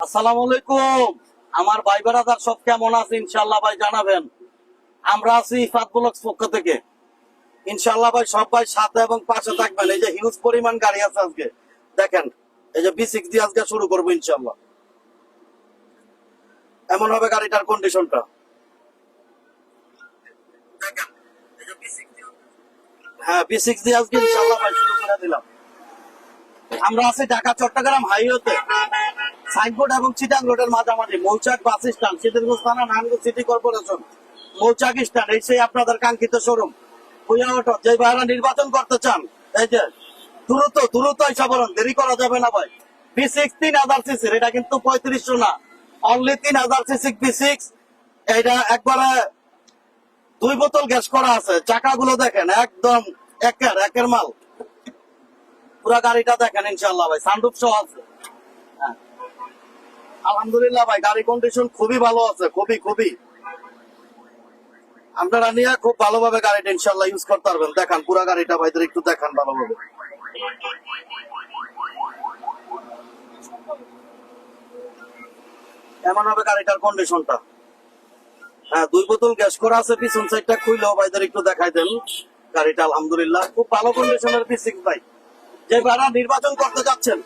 আলাইকুম। আমার ভাই বেড়াদার সব কেমন আছে? ইনশাল্লাহ ভাই জানাবেন। আমরা আছি ইফাত ব্লকস পক্ষ থেকে। ইনশাল্লাহ ভাই সব ভাই সাথে এবং পাশে থাকবেন। এই যে হিউজ পরিমাণ গাড়ি আছে আজকে। দেখেন এই যে দিয়ে আজকে শুরু করব ইনশাল্লাহ এমন হবে গাড়িটার কন্ডিশনটা দেখেন, এই যে B6 দিয়ে- হ্যাঁ দিলাম। আমরা আছি ঢাকা চট্টগ্রাম হাইওয়েতে। সাইনবোর্ড এবং চিটাং রোডের মাঝামাঝি মৌচাক বাস স্ট্যান্ড সিদ্দিরগঞ্জ থানা Narayanganj city corporation, Mouchak stand, এই সেই আপনাদের কাঙ্ক্ষিত শোরুম। অটো, যে ভাইরা নির্বাচন করতে চান, এই যে দ্রুত দ্রুত বলুন দেরি করা যাবে না ভাই। বি সিক্স তিন হাজার সিসির এটা কিন্তু পঁয়ত্রিশশো না। অনলি তিন হাজার সিসি বি সিক্স এটা একবারে দুই বোতল গ্যাস করা আছে। চাকাগুলো দেখেন, একদম একের একের মাল। পুরা গাড়িটা দেখেন ইনশাল্লাহ ভাই সানরুফ সহ আছে। আলহামদুলিল্লাহ ভাই গাড়ি কন্ডিশন খুবই ভালো আছে, খুবই খুবই। আপনারা নিয়ে খুব ভালোভাবে গাড়িটা ইনশাল্লাহ ইউজ করতে পারবেন। দেখান, পুরা গাড়িটা ভাইদের একটু দেখান ভালোভাবে। এমন হবে গাড়িটার কন্ডিশনটা হ্যাঁ দুই বোতল গ্যাস করা আছে, পিছন সাইডটা খুইলেও ভাইদের একটু দেখাই দেন। গাড়িটা আলহামদুলিল্লাহ খুব ভালো কন্ডিশনের ভাই। যে ভাড়া নির্বাচন করতে যাচ্ছেন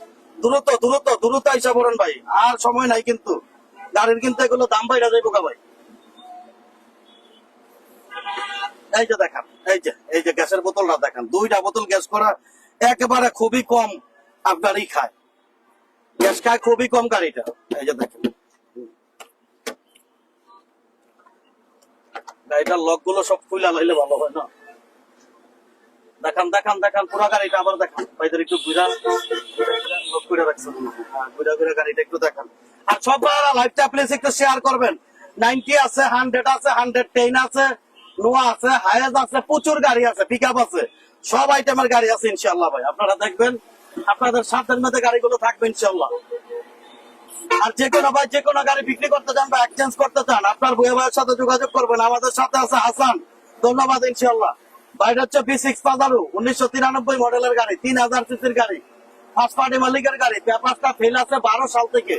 দ্রুত দ্রুত দ্রুত হিসাব করেন ভাই। আর সময় নাই কিন্তু। গাড়ির কিন্তু এগুলো দাম বাইরা যাইব কা ভাই। এই যে দেখান, এই যে এই যে গ্যাসের বোতলটা দেখান। দুইটা বোতল গ্যাস করা একেবারে খুবই কম আপনার ই খায়। গ্যাস খায় খুবই কম গাড়িটা। এই যে দেখেন। গাড়িটার লকগুলো সব খুলে লাইলে ভালো হয় না। দেখান দেখান দেখান, পুরো গাড়িটা আবার দেখান। ভাইদের একটু ঘুরা হ্যাঁ, আর প্রচুর গাড়ি আছে পিক আছে। সব আইটেমের গাড়ি আছে ইনশাল্লাহ ভাই। আপনারা দেখবেন আপনাদের মধ্যে গাড়িগুলো থাকবে ইনশাল্লাহ আর যে কোনো ভাই যে কোনো গাড়ি বিক্রি করতে চান বা এক্সচেঞ্জ করতে চান আপনার বইয়া ভাইয়ের সাথে যোগাযোগ করবেন। আমাদের সাথে আছে হাসান। ধন্যবাদ ইনশাল্লাহ বাইরে হচ্ছে বি সিক্স উনিশশো তিরানব্বই মডেলের গাড়ি তিন হাজার সিসির গাড়ি। ফার্স্ট মালিকের গাড়ি। পেপারটা ফেল আছে বারো সাল থেকে।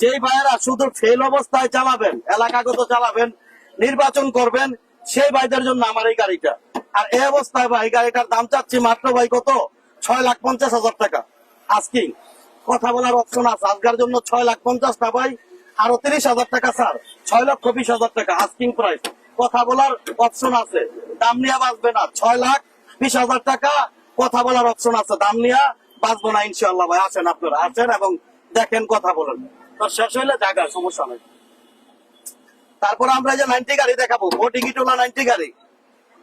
যেই ভাইয়েরা শুধু ফেল অবস্থায় চালাবেন, এলাকাগত চালাবেন, নির্বাচন করবেন, সেই ভাইদের জন্য আমার এই গাড়িটা। আর এই অবস্থায় ভাই গাড়িটার দাম চাচ্ছি মাত্র ভাই কত? ছয় লাখ পঞ্চাশ হাজার টাকা। আজকিং কথা বলার অপশন আছে। আজকের জন্য ছয় লাখ পঞ্চাশটা ভাই, আরও তিরিশ হাজার টাকা স্যার ছয় লক্ষ বিশ হাজার টাকা আস্কিং প্রাইস কথা বলার অপশন আছে। দাম নিয়ে বাঁচবে না। ছয় লাখ বিশ হাজার টাকা। কথা বলার অপশন আছে। দাম নিয়ে বাঁচবো না ইনশাল্লাহ ভাই আসেন আপনারা আসেন এবং দেখেন কথা বলেন। শেষ হইলে জায়গা সমস্যা নেই। তারপর আমরা যে নাইনটি গাড়ি দেখাবো ভোটিং টোলা নাইনটি গাড়ি?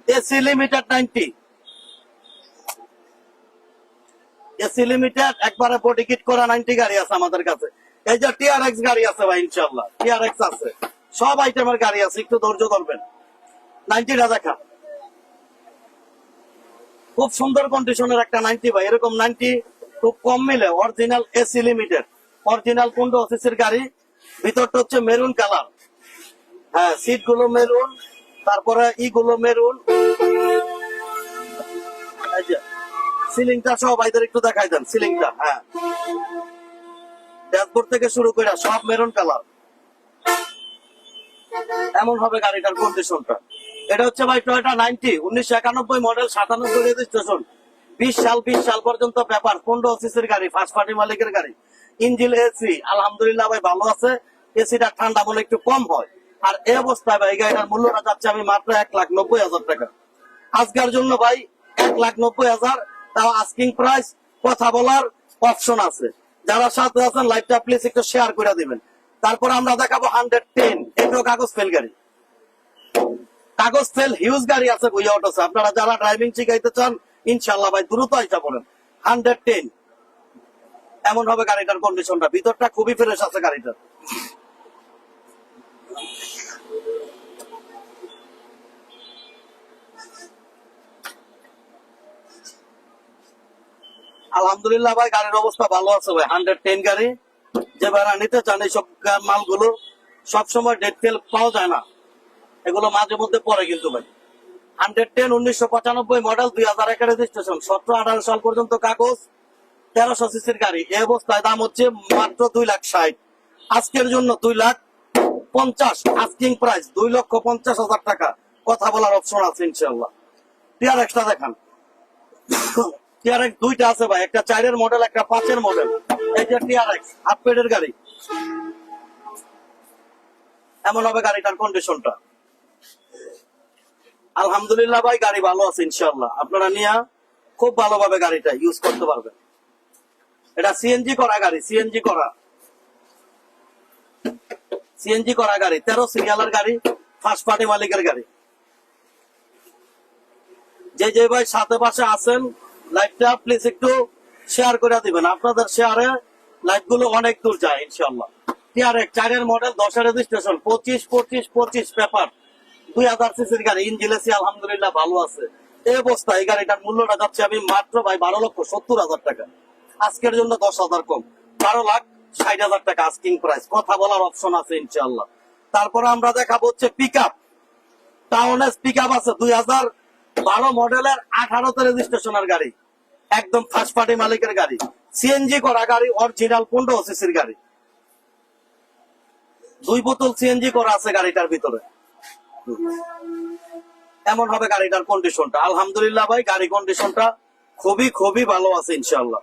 AC limited ninety. AC limited, একবারে বডি কিট করা নাইনটি গাড়ি আছে আমাদের কাছে। এই যে টিআরএক্স গাড়ি আছে ভাই ইনশাল্লাহ টিআরএক্স আছে। সব আইটেমের গাড়ি আছে, একটু ধৈর্য ধরবেন। নাইনটিটা দেখা। খুব সুন্দর কন্ডিশনের একটা নাইনটি ভাই। এরকম নাইনটি খুব কম মিলে। অরিজিনাল এসি লিমিটেড অরিজিনাল কুন্ডো অফিসের গাড়ি। ভিতরটা হচ্ছে মেরুন কালার হ্যাঁ সিটগুলো মেরুন তারপরে ই গুলো মেরুন সিলিংটা সহ ভাইদের একটু দেখাই দেন সিলিংটা হ্যাঁ। ড্যাশবোর্ড থেকে শুরু করে সব মেরুন কালার এমন হবে গাড়িটার কন্ডিশনটা এটা হচ্ছে ভাই টয়টা নাইনটি, উনিশশো একানব্বই মডেল সাতানব্বই রেজিস্ট্রেশন বিশ সাল বিশ সাল পর্যন্ত পেপার পনেরো অফিসের গাড়ি ফার্স্ট পার্টি মালিকের গাড়ি। ইঞ্জিল এসি আলহামদুলিল্লাহ ভাই ভালো আছে। এসিটা ঠান্ডা বলে একটু কম হয়। আর এই অবস্থায় ভাই গাড়িটার মূল্যটা যাচ্ছে আমি মাত্র এক লাখ নব্বই হাজার টাকা। আজকের জন্য ভাই, এক লাখ নব্বই হাজার, তাও আস্কিং প্রাইস কথা বলার অপশন আছে। যারা সাথে আছেন লাইভটা প্লিজ একটু শেয়ার করে দিবেন। তারপর আমরা দেখাবো হান্ড্রেড টেন এটাও কাগজ ফেল গাড়ি। কাগজ ফেল হিউজ গাড়ি আছে বুঝে অটোসে আপনারা যারা ড্রাইভিং শিখাইতে চান ইনশাল্লাহ ভাই, দ্রুত আইসা পড়েন। হান্ড্রেড টেন এমন হবে গাড়িটার কন্ডিশনটা ভিতরটা খুবই ফ্রেশ আছে গাড়িটার আলহামদুলিল্লাহ ভাই, গাড়ির অবস্থা ভালো আছে ভাই। হান্ড্রেড টেন গাড়ি। যে ভাড়া নিতে চান, এইসব মালগুলো সবসময় ডেট ফেল পাওয়া যায় না। এগুলো মাঝে মধ্যে পড়ে কিন্তু ভাই। হান্ড্রেড টেন উনিশশো পঁচানব্বই মডেল দুই হাজার একের রেজিস্ট্রেশন সতেরো, আঠারো সাল পর্যন্ত কাগজ, তেরোশো সিসির গাড়ি। এই অবস্থায় দাম হচ্ছে মাত্র দুই লাখ ষাট। আজকের জন্য দুই লাখ পঞ্চাশ। আস্কিং প্রাইস দুই লক্ষ পঞ্চাশ হাজার টাকা। কথা বলার অপশন আছে ইনশাল্লাহ টিয়ার এক্সটা দেখান। টিয়ার এক্স দুইটা আছে ভাই। একটা চারের মডেল একটা পাঁচের মডেল এই যে টিয়ার এক্স হাফ পেডের গাড়ি। এমন হবে গাড়িটার কন্ডিশনটা আলহামদুলিল্লাহ ভাই, গাড়ি ভালো আছে ইনশাল্লাহ আপনারা নিয়ে খুব ভালোভাবে গাড়িটা ইউজ করতে পারবেন। এটা সিএনজি করা গাড়ি সিএনজি করা। সিএনজি করা গাড়ি, তেরো সিরিয়ালের গাড়ি ফার্স্ট পার্টি মালিকের গাড়ি। যে যে ভাই সাথে পাশে আছেন, লাইভটা প্লিজ একটু শেয়ার করে দিবেন। আপনাদের শেয়ারে লাইভগুলো অনেক দূর যায় ইনশাল্লাহ টিআর চারের মডেল দশের রেজিস্ট্রেশন পঁচিশ পঁচিশ পঁচিশ পেপার দুই হাজার সিসির গাড়ি ইঞ্জিলেসি আলহামদুলিল্লাহ ভালো আছে। এই অবস্থা, এই গাড়িটার মূল্যটা যাচ্ছে আমি মাত্র ভাই বারো লক্ষ সত্তর হাজার টাকা। আজকের জন্য দশ হাজার কম। বারো লাখ ষাট হাজার টাকা আস্কিং প্রাইস কথা বলার অপশন আছে ইনশাল্লাহ তারপরে আমরা দেখাবো হচ্ছে pick up TownAce pick up আছে দুই হাজার বারো মডেলের আঠারোতে রেজিস্ট্রেশনের গাড়ি। একদম ফার্স্ট পার্টি মালিকের গাড়ি। সিএনজি করা গাড়ি অরিজিনাল পনেরো সিসির গাড়ি। দুই বোতল সিএনজি করা আছে গাড়িটার ভিতরে। এমন হবে গাড়িটার কন্ডিশনটা আলহামদুলিল্লাহ ভাই, গাড়ি কন্ডিশনটা খুবই খুবই ভালো আছে ইনশাল্লাহ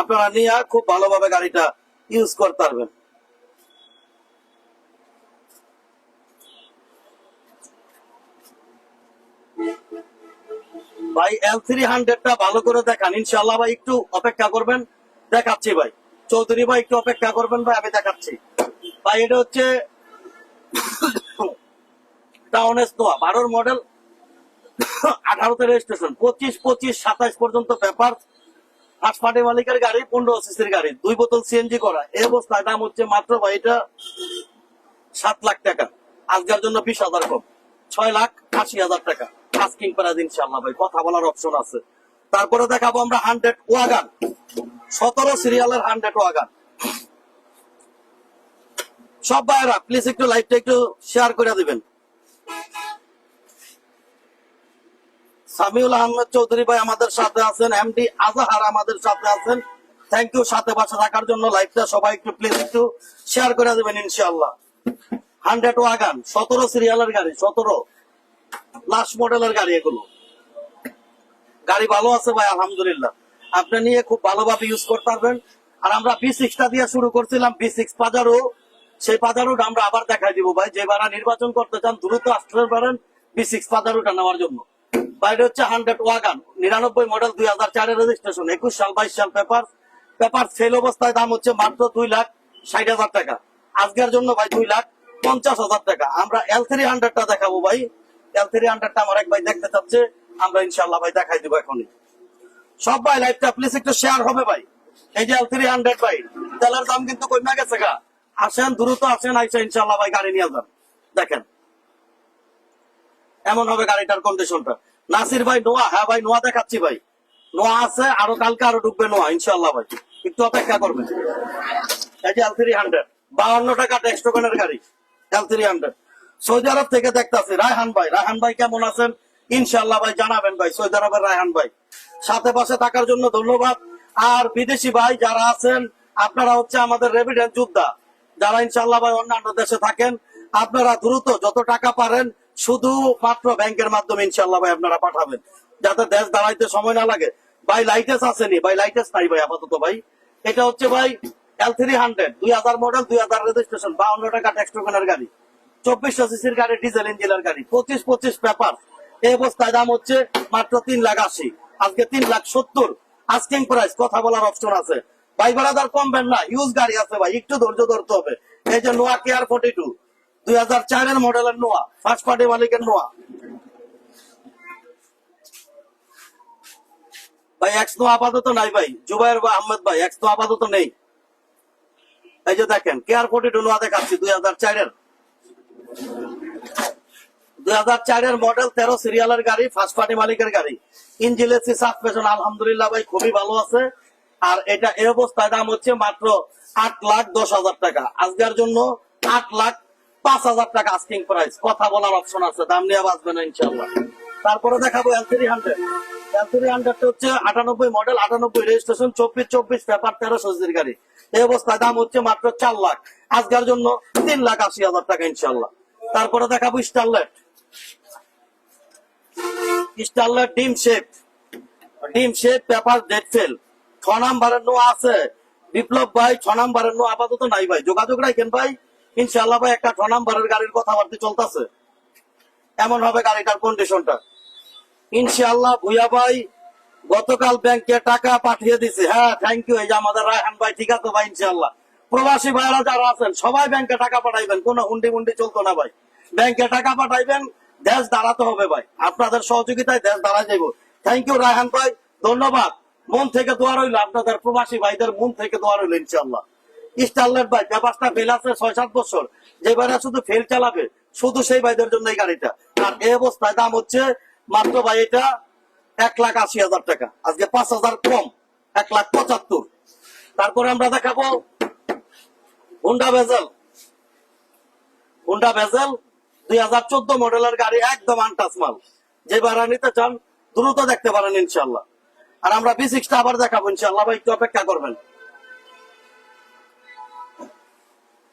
আপনারা নিয়ে খুব ভালোভাবে গাড়িটা ইউজ করতে পারবেন। ভাই এল থ্রি হান্ড্রেডটা ভালো করে দেখান। ইনশাল্লাহ ভাই, একটু অপেক্ষা করবেন। দেখাচ্ছি ভাই। চৌধুরী ভাই, একটু অপেক্ষা করবেন ভাই, আমি দেখাচ্ছি। ভাই, এটা হচ্ছে বারোর মডেল আঠারোতে রেজিস্ট্রেশন পঁচিশ পঁচিশ, সাতাশ পর্যন্ত পেপার মালিকের গাড়ি, পনেরো সিসির গাড়ি, দুই বোতল সিএনজি করা। অবস্থায় দাম হচ্ছে মাত্র ভাই এটা সাত লাখ টাকা। আজকের জন্য বিশ হাজার কম। ছয় লাখ আশি হাজার টাকা। ভাই, কথা বলার অপশন আছে। তারপরে দেখাবো আমরা হান্ড্রেড ওয়াগান সতেরো সিরিয়ালের হান্ড্রেড ওয়াগান সব ভাইরা প্লিজ একটু লাইভটা একটু শেয়ার করে দিবেন। সামিউল আহমেদ চৌধুরী ভাই আমাদের সাথে আছেন এমডি আজাহার আমাদের সাথে আছেন। থ্যাংক ইউ সাথে পাশে থাকার জন্য লাইভটা সবাই একটু প্লিজ একটু শেয়ার করে দেবেন ইনশাআল্লাহ। হান্ড্রেড ওয়াগান, সতেরো সিরিয়ালের গাড়ি, সতেরো। লাস্ট মডেলের গাড়ি এগুলো। গাড়ি ভালো আছে ভাই, আলহামদুলিল্লাহ। আপনি নিয়ে খুব ভালোভাবে ইউজ করতে পারবেন। আর আমরা বি সিক্সটা দিয়ে শুরু করছিলাম বি সিক্স পাজারো সেই পাজারোটা আমরা আবার দেখাই দিব ভাই। যে ভাড়া নির্বাচন করতে চান, দ্রুত আসতে পারেন বি সিক্স পাজারোটা নেওয়ার জন্য। বাইরে হচ্ছে হান্ড্রেড ওয়াগান, নিরানব্বই মডেল দুই হাজার চারের রেজিস্ট্রেশন একুশ সাল, বাইশ সাল পেপার পেপার সেল অবস্থায় দাম হচ্ছে মাত্র দুই লাখ ষাট হাজার টাকা। আজকের জন্য ভাই দুই লাখ পঞ্চাশ হাজার টাকা। আমরা এল থ্রি হান্ড্রেডটা দেখাবো ভাই। এল থ্রি হান্ড্রেডটা আমার এক ভাই দেখতে চাচ্ছে। আমরা ইনশাল্লাহ ভাই দেখাই দিব এখনই। সব ভাই লাইভটা প্লিজ একটু শেয়ার হবে ভাই। এই যে এল থ্রি হান্ড্রেড ভাই, তেলের দাম কিন্তু কমে গেছে গা। আসেন, দ্রুত আসেন, আইসা ইনশাল্লাহ ভাই গাড়ি নিয়ে যান। দেখেন। এমন হবে গাড়িটার কন্ডিশনটা নাসির ভাই, নোয়া? হ্যাঁ ভাই, নোয়া দেখাচ্ছি ভাই। নোয়া আছে, আরও কালকে আরও ঢুকবে নোয়া ইনশাল্লাহ ভাই। একটু অপেক্ষা করবেন। এই যে এল থ্রি হান্ড্রেড বাউন্ন টাকা গাড়ি। L three hundred Saudi Arab থেকে দেখতেছি, রায়হান ভাই। রায়হান ভাই কেমন আছেন? ইনশাল্লাহ ভাই জানাবেন ভাই, সৌদি আরবের রায়হান ভাই। সাথে পাশে থাকার জন্য ধন্যবাদ। আর বিদেশি ভাই যারা আছেন, আপনারা হচ্ছে আমাদের রেভিডেন্ট যোদ্ধা যারা ইনশাল্লাহ ভাই অন্যান্য দেশে থাকেন, আপনারা দ্রুত যত টাকা পারেন শুধু মাত্র ব্যাংকের মাধ্যমে ইনশাল্লাহ ভাই আপনারা পাঠাবেন। যাতে দেশ দাঁড়াইতে সময় না লাগে। ভাই লাইটেস আসেনি, ভাই লাইটেস নাই ভাই আপাতত ভাই। এটা হচ্ছে ভাই এল থ্রি হান্ড্রেড দুই হাজার মডেল দুই হাজার রেজিস্ট্রেশন বাউন্ন টাকা ট্যাক্স টোকেনের গাড়ি। চব্বিশশো সিসির গাড়ি ডিজেল ইঞ্জিনের গাড়ি। পঁচিশ পঁচিশ পেপার এই অবস্থায় দাম হচ্ছে মাত্র তিন লাখ আশি। আজকে তিন লাখ সত্তর। আস্কিং প্রাইস কথা বলার অপশন আছে। ভাই বেড়াদার কমবেন না ইউজ গাড়ি আছে ভাই, একটু ধৈর্য ধরতে হবে। এই যে নোয়া কেয়ার ফোর্টি টু দুই হাজার চারের মডেলের নোয়া ফার্স্ট পার্টি মালিকের নোয়া। ভাই এক্স তো আপাতত নাই ভাই জুবাইর বা আহমেদ ভাই এক্স তো আপাতত নেই। এই যে দেখেন কেয়ার ফোর্টি টু নোয়া দেখাচ্ছি, দুই হাজার চারের দুই হাজার চারের মডেল তেরো সিরিয়ালের গাড়ি ফার্স্ট পার্টি মালিকের গাড়ি। ইঞ্জিন এসি সাসপেশন আলহামদুলিল্লাহ ভাই, খুবই ভালো আছে। আর এটা এই অবস্থায় দাম হচ্ছে মাত্র আট লাখ দশ হাজার টাকা। আজকের জন্য আট লাখ পাঁচ হাজার টাকা আস্কিং প্রাইস কথা বলার অপশন আছে, দাম নিয়ে বাঁচবে না ইনশাল্লাহ তারপরে দেখাবো এল থ্রি হান্ড্রেড হচ্ছে আটানব্বই মডেল আটানব্বই রেজিস্ট্রেশন চব্বিশ চব্বিশ পেপার দাম হচ্ছে মাত্র চার লাখ। আজকের জন্য তিন লাখ আশি হাজার টাকা ইনশাল্লাহ তারপরে দেখাবো স্টারলেট স্টারলেট ডিম শেপ ডিম শেপ পেপার ডেট ফেল ছ নাম্বারের আছে। বিপ্লব ভাই, ছ নাম্বারের নো আপাতত নাই ভাই। যোগাযোগ রাখেন ভাই। ইনশাল্লাহ ভাই, একটা ছ নাম্বারের গাড়ির কথাবার্তা চলতেছে। এমন হবে গাড়িটার কন্ডিশনটা ইনশাআল্লাহ ভুইয়া ভাই, গতকাল ব্যাংকে টাকা পাঠিয়ে দিছে। হ্যাঁ থ্যাংক ইউ এই যে আমাদের রায়হান ভাই, ঠিক আছে ভাই, ইনশাআল্লাহ। প্রবাসী ভাইরা যারা আছেন, সবাই ব্যাংকে টাকা পাঠাইবেন। কোনো হুন্ডি মুন্ডি চলতো না ভাই। ব্যাংকে টাকা পাঠাইবেন, দেশ দাঁড়াতে হবে ভাই। আপনাদের সহযোগিতায় দেশ দাঁড়া যাইব। থ্যাংক ইউ রায়হান ভাই। ধন্যবাদ। মন থেকে দোয়া রইল, আপনাদের প্রবাসী ভাইদের মন থেকে দোয়া রইল, ইনশাআল্লাহ। স্টারলেট ভাই, ব্যাপারটা ফেল আছে ছয় সাত বছর। যে ভাইরা শুধু ফেল চালাবে, শুধু সেই ভাইদের জন্য এই গাড়িটা। আর এই অবস্থায় দাম হচ্ছে মাত্র, ভাই, এটা এক লাখ আশি হাজার টাকা। আজকে পাঁচ হাজার কম, এক লাখ পঁচাত্তর। তারপরে আমরা দেখাবো হুন্ডা ভেজেল হুন্ডা ভেজেল দুই হাজার চোদ্দ মডেলের গাড়ি, একদম আনটাচ মাল। যে ভাড়া নিতে চান, দ্রুত দেখতে পারেন ইনশাল্লাহ আর আমরা বি সিক্সটা আবার দেখাবো ইনশাল্লাহ ভাই একটু অপেক্ষা করবেন।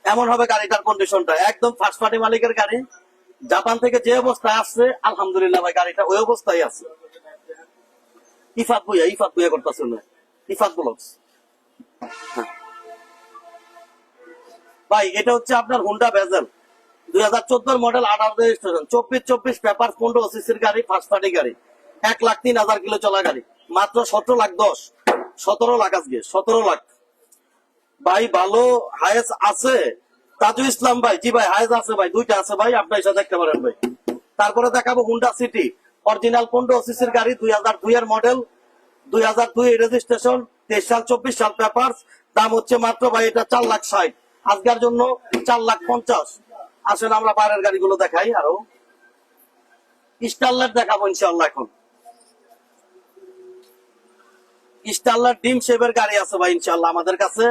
এমন হবে গাড়িটার কন্ডিশনটা একদম ফার্স্ট পার্টি মালিকের গাড়ি। জাপান থেকে যে অবস্থায় আসছে, আলহামদুলিল্লাহ ভাই, গাড়িটা ওই অবস্থায় আছে। ইফাত বইয়া ইফাত বইয়া করতেছে না ইফাত ব্লগস ভাই, এটা হচ্ছে আপনার হুন্ডা ভেজেল দুই হাজার চোদ্দোর মডেল আঠারো রেজিস্ট্রেশন চব্বিশ চব্বিশ, পেপার, পনেরো সিসির গাড়ি ফার্স্ট পার্টি গাড়ি। এক লাখ তিন হাজার কিলো চলা গাড়ি। মাত্র সতেরো লাখ দশ। সতেরো লাখ আজকে, সতেরো লাখ। ভাই, ভালো হায়েস আছে? তাজু ইসলাম ভাই, জি ভাই, হায়েস আছে ভাই, দুইটা আছে ভাই আপনার সাথে দেখতে পারেন ভাই। তারপরে দেখাবো হুন্ডা সিটি অরিজিনাল পনেরো সিসির গাড়ি, দুই হাজার দুই এর মডেল দুই হাজার দুই রেজিস্ট্রেশন তেইশ সাল, চব্বিশ সাল পেপার দাম হচ্ছে মাত্র ভাই, এটা চার লাখ ষাট। আজকের জন্য চার লাখ পঞ্চাশ। আসেন আমরা বাইরের গাড়িগুলো দেখাই আরও। স্টারলাইট দেখাবো ইনশাল্লাহ এখন। স্টারলাইট ডিম শেপের গাড়ি আছে ভাই ইনশাল্লাহ আমাদের কাছে।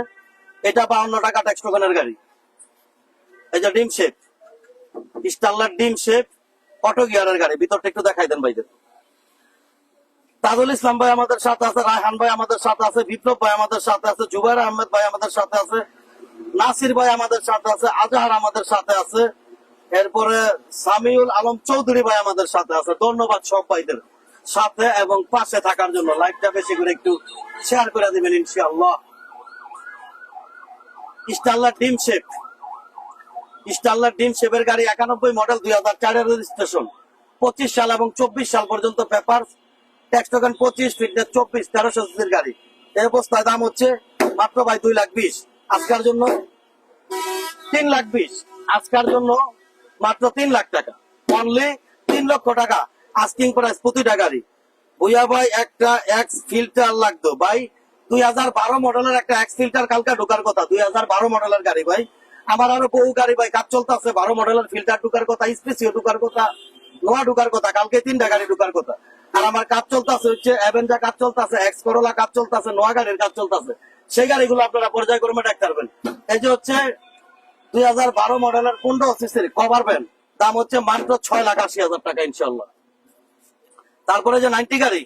এটা বাউন্ন টাকা ট্যাক্স গাড়ি। এই যে ডিম শেপ স্টারলাইট ডিম শেপ অটো গিয়ারের গাড়ি। ভিতরটা একটু দেখাই দেন ভাইদের। তাজুল ইসলাম ভাই আমাদের সাথে আছে, রায়হান ভাই আমাদের সাথে আছে, বিপ্লব ভাই আমাদের সাথে আছে, জুবাইর আহমেদ ভাই আমাদের সাথে আছে, নাসির ভাই আমাদের সাথে আছে, আজহার আমাদের সাথে আছে, এরপরে সামিউল আলম চৌধুরী ভাই আমাদের সাথে আছে। ধন্যবাদ সব ভাইদের। সাথে এবং পাশে থাকার জন্য লাইভটা বেশি করে একটু শেয়ার করে দিবেন ইনশাআল্লাহ। স্টারলার ডিম শেপ। স্টারলার ডিম শেপের গাড়ি একানব্বই মডেল দুই হাজার চারের রেজিস্ট্রেশন পঁচিশ সাল এবং চব্বিশ সাল পর্যন্ত পেপার ট্যাক্স টোকেন পঁচিশ ফিটনেস চব্বিশ, তেরোশো সিসির গাড়ি। এই অবস্থায় দাম হচ্ছে মাত্র ভাই দুই লাখ বিশ। আজকার জন্য তিন লাখ বিশ। আজকার জন্য মাত্র তিন লাখ টাকা। অনলি তিন লক্ষ টাকা। আস্কিং প্রাইস প্রতিটা গাড়ি। ভুইয়া ভাই, একটা এক্স ফিল্টার লাগতো। ভাই, দুই হাজার বারো মডেলের একটা এক্স ফিল্টার কালকে ঢোকার কথা। দুই হাজার বারো মডেলের গাড়ি, ভাই। আমার আরও বহু গাড়ি, ভাই, কাজ চলতেছে। বারো মডেলের ফিল্টার ঢুকার কথা, স্পেসিও ঢুকার কথা, নোয়া ঢুকার কথা, কালকে তিনটা গাড়ি ঢুকার কথা। আর আমার কাজ চলতেছে হচ্ছে অ্যাভেঞ্জা কাজ চলতেছে এক্স করোলা কাজ চলতেছে, নোয়া গাড়ির কাজ চলতেছে। সেই গাড়িগুলো আপনারা পর্যায়ক্রমে দেখতে পারবেন। এই যে হচ্ছে দুই হাজার বারো মডেলের পনেরো সিসির কভার ভ্যান দাম হচ্ছে মাত্র ছয় লাখ আশি হাজার টাকা ইনশাল্লাহ তারপরে যে নাইনটি গাড়ি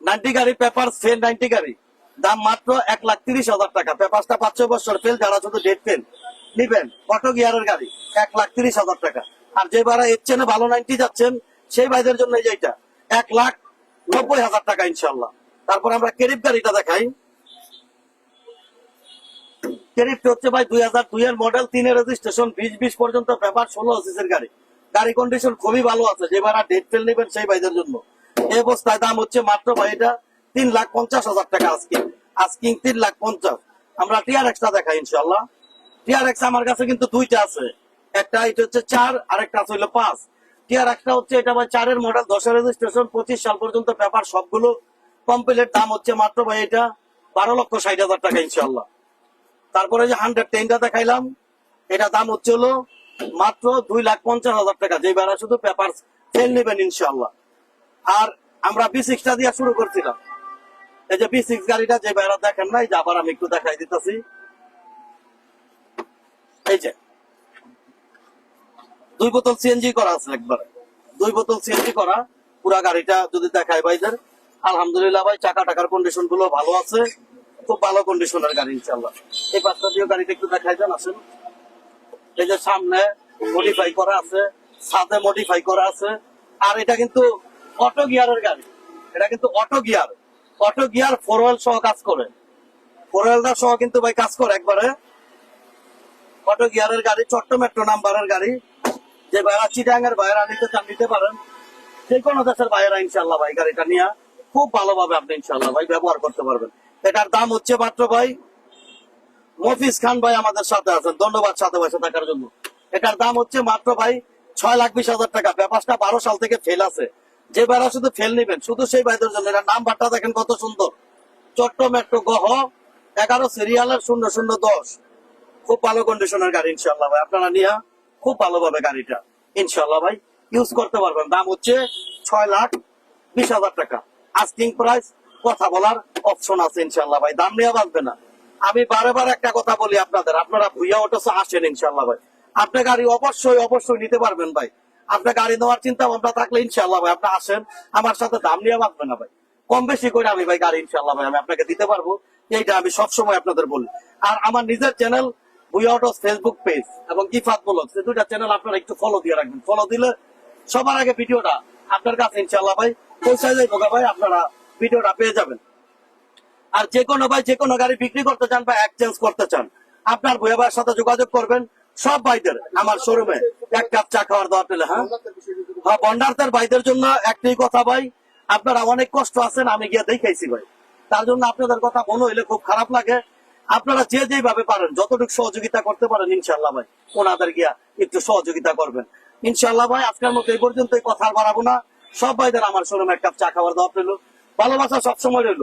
নাইনটি গাড়ি পেপার ফেল নাইনটি গাড়ি। দাম মাত্র এক লাখ তিরিশ হাজার টাকা। পেপারটা পাঁচ ছয় বছর ফেল যারা শুধু ডেট ফেল নিবেন। অটো গিয়ারের গাড়ি, এক লাখ তিরিশ হাজার টাকা। আর যে ভাড়া এর চেনে ভালো নাইনটি যাচ্ছেন, সেই ভাইদের জন্য এই যে এটা। এক লাখ নব্বই হাজার টাকা ইনশাল্লাহ তারপর আমরা কেরিপ গাড়িটা দেখাই। কেরিপটা হচ্ছে ভাই দুই হাজার দুই এর মডেল তিনের রেজিস্ট্রেশন বিশ বিশ পর্যন্ত পেপার, ষোলো সিসের গাড়ি। গাড়ি কন্ডিশন খুবই ভালো আছে। যে ভাড়া ডেট ফেল নেবেন সেই ভাইদের জন্য। এই অবস্থায় দাম হচ্ছে মাত্র ভাই এটা তিন লাখ পঞ্চাশ হাজার টাকা আজকে। আজকিং তিন লাখ পঞ্চাশ। আমরা টিআর এক্সটা দেখাই ইনশাল্লাহ টিআর এক্স আমার কাছে কিন্তু দুইটা আছে। একটা এটা হচ্ছে চার আর একটা আছে হলো পাঁচ। টিআর একটা হচ্ছে এটা ভাই চারের মডেল দশের রেজিস্ট্রেশন পঁচিশ সাল পর্যন্ত পেপার সবগুলো কমপ্লিট দাম হচ্ছে মাত্র ভাই এটা বারো লক্ষ ষাট হাজার টাকা ইনশাল্লাহ তারপরে যে হান্ড্রেড টেনটা দেখাইলাম, এটা দাম হচ্ছে হলো মাত্র দুই লাখ পঞ্চাশ হাজার টাকা যে বেড়া শুধু পেপার ফেল নেবেন ইনশাল্লাহ আর আমরা বি সিক্সটা দিয়ে শুরু করছিলাম। এই যে বি সিক্স গাড়িটা যে বেড়া দেখেন নাই, যে আবার আমি একটু দেখাই দিতেছি। এই যে, দুই বোতল সিএনজি করা আছে একবারে। দুই বোতল সিএনজি করা, পুরা গাড়িটা যদি দেখায় ভাইদের। আলহামদুলিল্লাহ ভাই, চাকা টাকার কন্ডিশনগুলো ভালো আছে। খুব ভালো কন্ডিশনের গাড়ি ইনশাল্লাহ এই পাঁচটা দিয়ে গাড়িটা একটু দেখাই যান আসেন। এই যে সামনে মডিফাই করা আছে, সাথে মডিফাই করা আছে, আর এটা কিন্তু অটো গিয়ারের গাড়ি। এটা কিন্তু auto gear auto gear four সহ কাজ করে। ফোর সহ কিন্তু ভাই কাজ করে একবারে। অটো গিয়ারের গাড়ি চট্ট মেট্রো নাম্বারের গাড়ি, যে ভাইরা চিটাঙ্গের ভাইরা নিতে চান, নিতে পারেন। যে কোনো দেশের ভাইয়েরা ইনশাল্লাহ ভাই গাড়িটা নিয়ে, খুব ভালোভাবে আপনি ইনশাল্লাহ ভাই ব্যবহার করতে পারবেন। এটার দাম হচ্ছে মাত্র ভাই মফিজ খান ভাই আমাদের সাথে আছেন। ধন্যবাদ সাথে বসে থাকার জন্য। এটার দাম হচ্ছে মাত্র ভাই ছয় লাখ বিশ হাজার টাকা। ব্যাপারটা বারো সাল থেকে ফেল আছে। যে ভাইরা শুধু ফেল নিবেন, শুধু সেই ভাইদের জন্য। এটার নাম্বারটা দেখেন কত সুন্দর। চট্ট মেট্রো গহ, এগারো সিরিয়ালের শূন্য শূন্য দশ। খুব ভালো কন্ডিশনের গাড়ি ইনশাল্লাহ ভাই। আপনারা নিয়ে খুব ভালোভাবে গাড়িটা ইনশাল্লাহ ভাই। ইউজ করতে পারবেন। দাম হচ্ছে ছয় লাখ বিশ হাজার টাকা। আস্কিং প্রাইস কথা বলার অপশন আছে ইনশাল্লাহ ভাই। দাম নিয়ে বাঁচবে না। আমি বারে বারে একটা কথা বলি আপনাদের, আপনারা ভুইয়া ওটাছে আসেন ইনশাল্লাহ ভাই। আপনি গাড়ি অবশ্যই অবশ্যই নিতে পারবেন ভাই। আপনার গাড়ি নেওয়ার চিন্তা ভাবনা থাকলে ইনশাল্লাহ ভাই, আপনি আসেন, আমার সাথে দাম নিয়ে বাঁচবে না ভাই। কম বেশি করে আমি ভাই গাড়ি ইনশাল্লাহ ভাই, আমি আপনাকে দিতে পারব, এইটা আমি সবসময় আপনাদের বলি। আর আমার নিজের channel we out Facebook page এবং ইফাত ব্লগ এই দুইটা চ্যানেল আপনারা একটু ফলো দিয়ে রাখবেন। ফলো দিলে সবার আগে ভিডিওটা আপনার কাছে ইনশাল্লাহ ভাই পৌঁছায় যাইব ভাই, আপনারা ভিডিওটা পেয়ে যাবেন। আর যে কোনো ভাই, যে কোনো গাড়ি বিক্রি করতে চান বা এক্সচেঞ্জ করতে চান, আপনার ভুয়া ভাইয়ের সাথে যোগাযোগ করবেন। সব ভাইদের, আমার শোরুমে এক কাপ চা খাওয়ার দেওয়া পেলে হ্যাঁ? হ্যাঁ বন্ডারদের ভাইদের জন্য একটাই কথা ভাই, আপনারা অনেক কষ্ট আছেন, আমি গিয়ে দেখাইছি ভাই। তার জন্য আপনাদের কথা মনে হইলে খুব খারাপ লাগে। আপনারা যে যেভাবে পারেন, যতটুকু সহযোগিতা করতে পারেন ইনশাল্লাহ ভাই, ওনাদের গিয়া একটু সহযোগিতা করবেন। ইনশাল্লাহ ভাই, আজকের মতো এই পর্যন্ত কথা বাড়াবো না। সব ভাইদের আমার শোরুমে এক কাপ চা খাওয়ার দেওয়া পেল। ভালোবাসা সবসময় রইল।